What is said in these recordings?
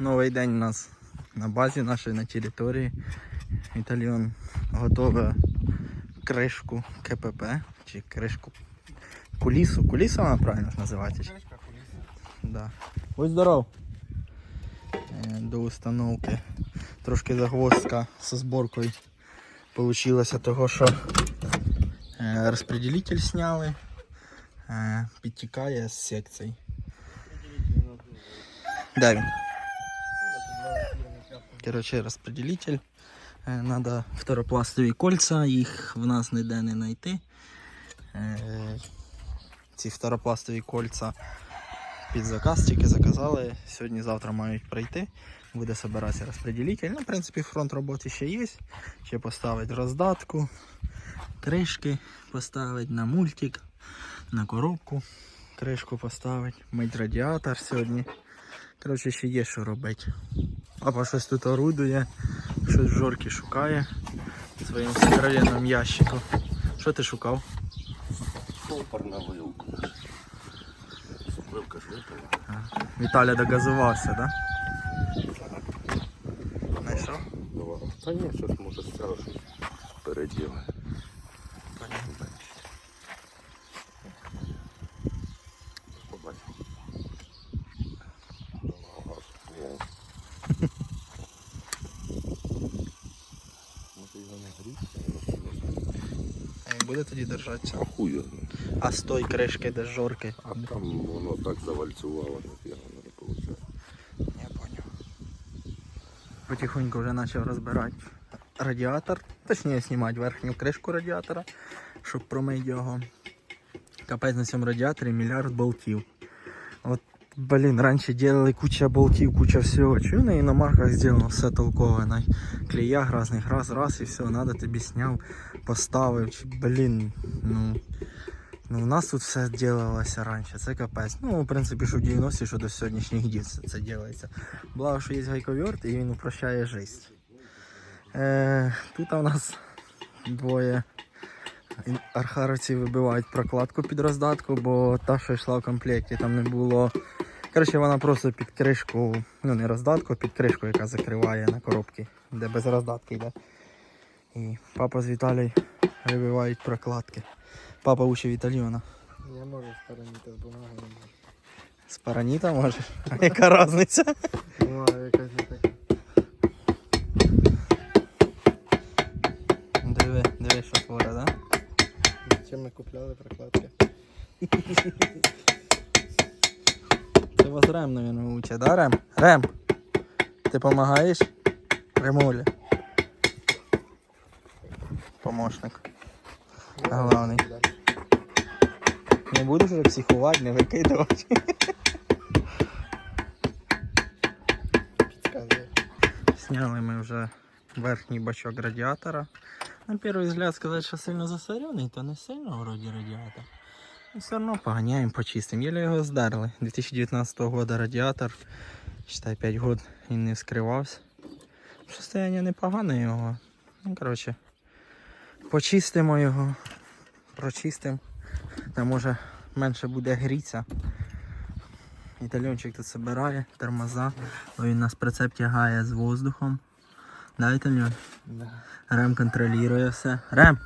Новий день у нас на базі нашій на території. Італіон готове кришку КПП чи кришку кулісу. Куліса вона правильно називається? чи? Да. Будь здоров. Е, До установки трошки загвоздка зі зборкою получилося того, що е, розпределитель зняли, е, підтікає з секцій. Він? Короче, розпределитель. Е, Надо второпластові кольця, їх в нас ніде не знайти. Е, Ці второпластові кольця під заказ тільки заказали. Сьогодні-завтра мають прийти. Буде збиратися розпределитель. Ну, в принципі, фронт роботи ще є. Ще поставить роздатку, кришки поставить на мультик, на коробку. Кришку поставить, мить радіатор сьогодні. Коротше, ще є що робити. Папа щось тут орудує, щось в жорки шукає в своєму здоровенному ящику. Що ти шукав? Стопор на вилку. Вилка ж випала. Віталя догазувався, так? Да? Знайшов? Та ні, щось може стало переділи. Побачимо. Ага, є. Може його не гріти? А як буде тоді держатися? А хуй його. А з тої кришки, де жорки? А там воно так завальцювало, ніфіга не виходить. Я понял. Потихоньку вже почав розбирати радіатор, точніше знімати верхню кришку радіатора, щоб промити його. Капець на цьому радіаторі мільярд болтів. От, блін, раніше делали куча болтів, куча всього. Чую на іномарках зроблено все толкове. На клеях разних раз, раз і все, надо тобі сняв, поставив. Блін, ну. Ну, у нас тут все делалося раніше, це капець. Ну, в принципі, що в 90-ті, що до сьогоднішніх днів це, це ділається. Благо, що є гайковерт і він упрощає життя. Е, тут у нас двоє ін- архаровці вибивають прокладку під роздатку, бо та, що йшла в комплекті, там не було. Коротше, вона просто під кришку, ну не роздатку, а під кришку, яка закриває на коробки, де без роздатки йде. І папа з Віталій вибивають прокладки. Папа учив італіона. Я можу старанити з бумаги. не можу. З параніта можеш? А яка різниця? Бумага якась не така. Диви, диви, що творе, да? Чим ми купляли прокладки? Ти вас Рем, наверное, учить, да, Рем? Рем, ти допомагаєш? Ремуля. Помощник. Главний. Не будеш вже психувати, не викидувати. Сняли ми вже верхній бачок радіатора. На перший взгляд сказати, що сильно засорений, то не сильно вроді радіатор. І все одно поганяємо, почистимо. Єлі його здерли. 2019 року радіатор. Считай 5 років він не вскривався. Состояння непогане його. Ну, коротше, почистимо його, прочистимо. Та може менше буде грітися. Італьончик тут збирає, тормоза. Бо він нас прицеп тягає з воздухом. Да, Італьон? Да. Рем контролює все. Рем!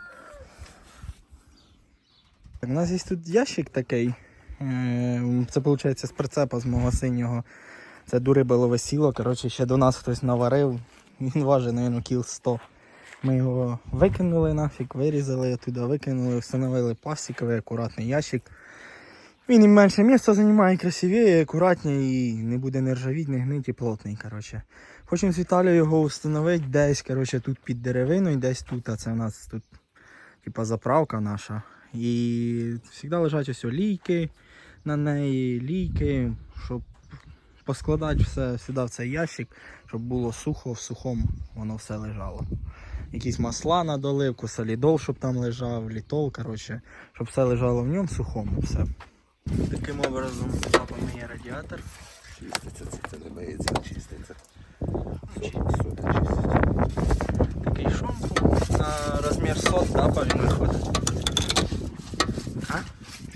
У нас є тут ящик такий. Е, Це виходить з прицепа з мого синього. Це дурибелове сіло. Коротше, ще до нас хтось наварив. Він важить, мабуть, кіл 100. Ми його викинули нафіг, вирізали туди, викинули, встановили пластиковий акуратний ящик. Він і менше місця займає, красивіє, акуратніше і не буде не ржавіть, не гнить і плотний. Коротше. Хочемо з Віталією його встановити десь, коротше, тут під деревиною, десь тут, а це у нас тут типа заправка наша. І завжди лежать ось лійки на неї, лійки, щоб поскладати все сюди в цей ящик, щоб було сухо, в сухому воно все лежало. Якісь масла на доливку, солідол, щоб там лежав, літол, коротше, щоб все лежало в ньому сухому. Все. Таким образом папа миє радіатор. Чиститься, це, це не миється, чиститься. Такий шомпу на розмір сот, да, він виходить.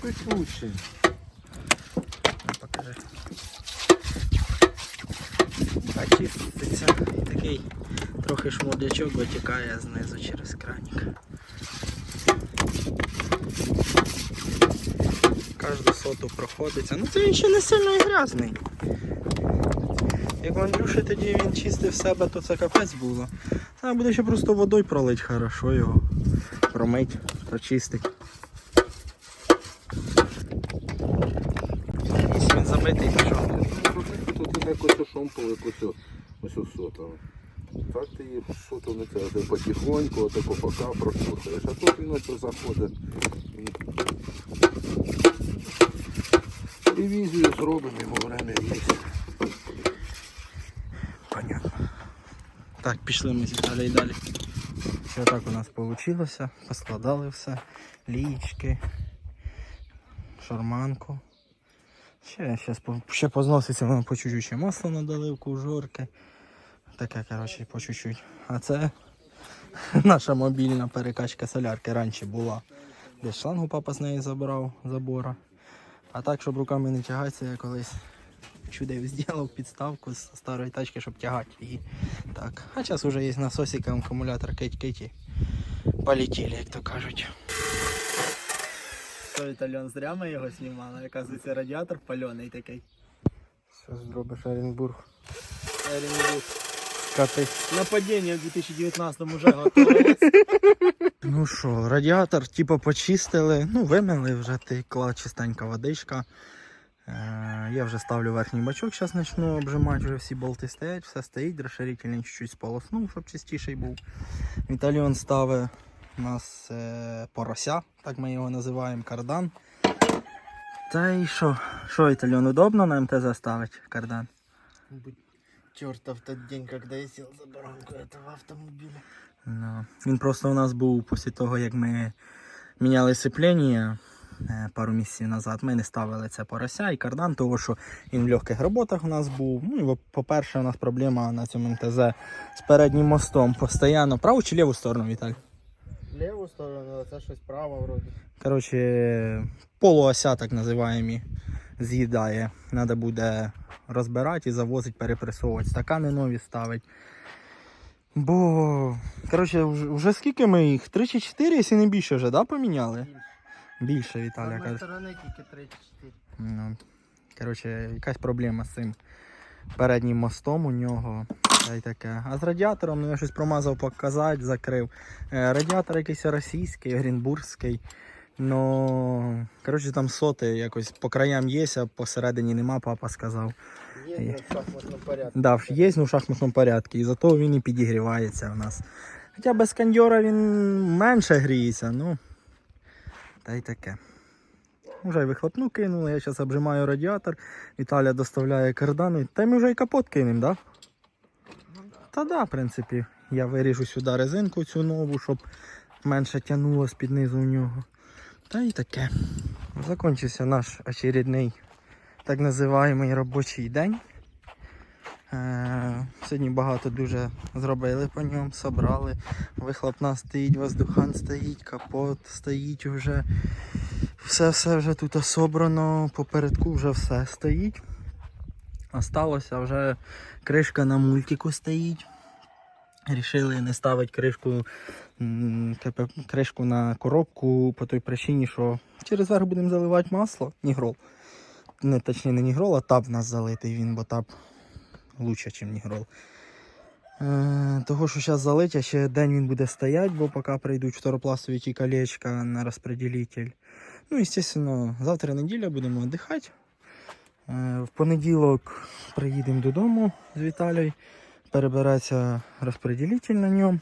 Ну, Покажи. А чиститься такий трохи шмурдячок витікає знизу через кранік. Кожну соту проходиться. Ну це він ще не сильно і грязний. Як Андрюші тоді він чистив себе, то це капець було. Треба буде ще просто водою пролить хорошо його. Промить, прочистить. Якщо він забитий, то що? Тут і якось шомпали, якось ось у сотого. Так ти її ти потихоньку, отако пока прослухаєш. А тут він ось заходить. Ревізію зробимо, йому время є. Понятно. Так, пішли ми далі і далі. Все так у нас вийшло. Поскладали все. Лічки, шарманку. Ще, ще, ще позноситься воно по чуть-чуть ще масло на доливку, жорки. Таке, коротше, по чуть-чуть. А це наша мобільна перекачка солярки раніше була. Десь шлангу папа з неї забрав забора. А так, щоб руками не тягатися, я колись чудив, зробив підставку з старої тачки, щоб тягати її. Так. А зараз вже є насосик, акумулятор кеть-кеті. Полетіли, як то кажуть. Той італьян зря ми його знімали, оказується радіатор пальоний такий. Що зробиш Оренбург? Скати. Нападіння в 2019 вже готове. Ну що, радіатор типу почистили, ну вимили вже текла чистенька водичка. Е, я вже ставлю верхній бачок, зараз почну обжимати, вже всі болти стоять, все стоїть, розширительний чуть-чуть сполоснув, щоб чистіший був. Віталіон ставить у нас е, порося, так ми його називаємо, кардан. Та і що? Що, Віталіон, удобно на МТЗ ставить кардан? Чертов тот день, когда я сел за баранку этого автомобиля. Ну, він просто у нас був після того, як ми міняли сцеплення е, пару місяців назад. Ми не ставили це порося і кардан, тому що він в легких роботах у нас був. Ну, і, по-перше, у нас проблема на цьому МТЗ з переднім мостом. Постійно праву чи ліву сторону, Віталь? Леву сторону, а це щось право вроде. Коротше, полуося, так називаємо, з'їдає. Треба буде розбирати і завозити, перепресовувати. Стакани нові ставити. Бо, коротше, вже, скільки ми їх? Три чи чотири, якщо не більше вже, да, поміняли? Більше, З Віталя одної каже. сторони тільки 3-4. Ну, коротше, якась проблема з цим переднім мостом у нього. Та й таке. А з радіатором, ну я щось промазав показати, закрив. Е, радіатор якийсь російський, оренбурзький. Ну, коротше, там соти якось по краям є, а посередині нема, папа сказав. Є Є. в шахматному порядку. Да, є ну, в шахматному порядку, і зато він і підігрівається у нас. Хоча без кондьора він менше гріється, ну. Та й таке. Вже й вихлопну кинули, я зараз обжимаю радіатор, Віталя доставляє кардани. Та й ми вже і капот кинемо, да? Та да, в принципі. Я виріжу сюди резинку цю нову, щоб менше тягнуло з-під низу у нього. Та й таке. Закінчився наш очередний так називаємий робочий день. Е, Сьогодні багато дуже зробили по ньому, собрали. Вихлопна стоїть, воздухан стоїть, капот стоїть вже. Все-все вже тут собрано, попередку вже все стоїть. Осталося вже кришка на мультику стоїть. Рішили не ставити кришку, кришку на коробку по той причині, що через верх будемо заливати масло, нігрол. Не точніше не нігрол, а тап в нас залитий він, бо тап лучше, ніж нігрол. Е, того, що зараз залить, а ще день він буде стояти, бо поки прийдуть второпластові ті колечка на розподілитель. Ну, звісно, завтра неділя будемо віддихати. Е, в понеділок приїдемо додому з Віталією. Перебереться розподілитель на ньому.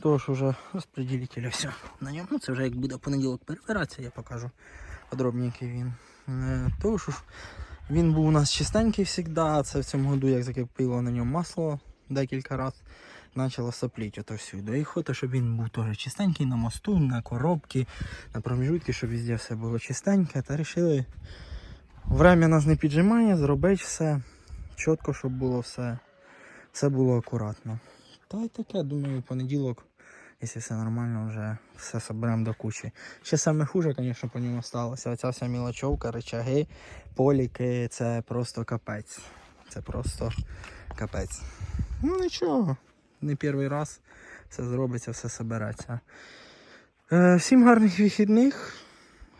Того, що вже розподілитель все на ньому. Ну, це вже як буде понеділок перебиратися, я покажу подробненький він. Е, Того, що ж він був у нас чистенький завжди. Це в цьому году, як закипіло на ньому масло декілька разів, почало сопліти ото всюди. І хочу, щоб він був теж чистенький на мосту, на коробці, на проміжутки, щоб везде все було чистеньке. Та вирішили, время нас не піджимає, зробити все чітко, щоб було все, все було акуратно. Та й таке, думаю, в понеділок, якщо все нормально, вже все соберемо до кучі. Ще саме хуже, звісно, по ньому сталося. Оця вся мілочовка, речаги, поліки, це просто капець. Це просто капець. Ну нічого, не перший раз все зробиться, все собереться. Е, всім гарних вихідних,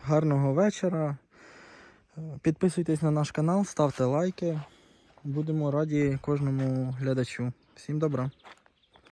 гарного вечора. Підписуйтесь на наш канал, ставте лайки. Будемо раді кожному глядачу. Всім добра.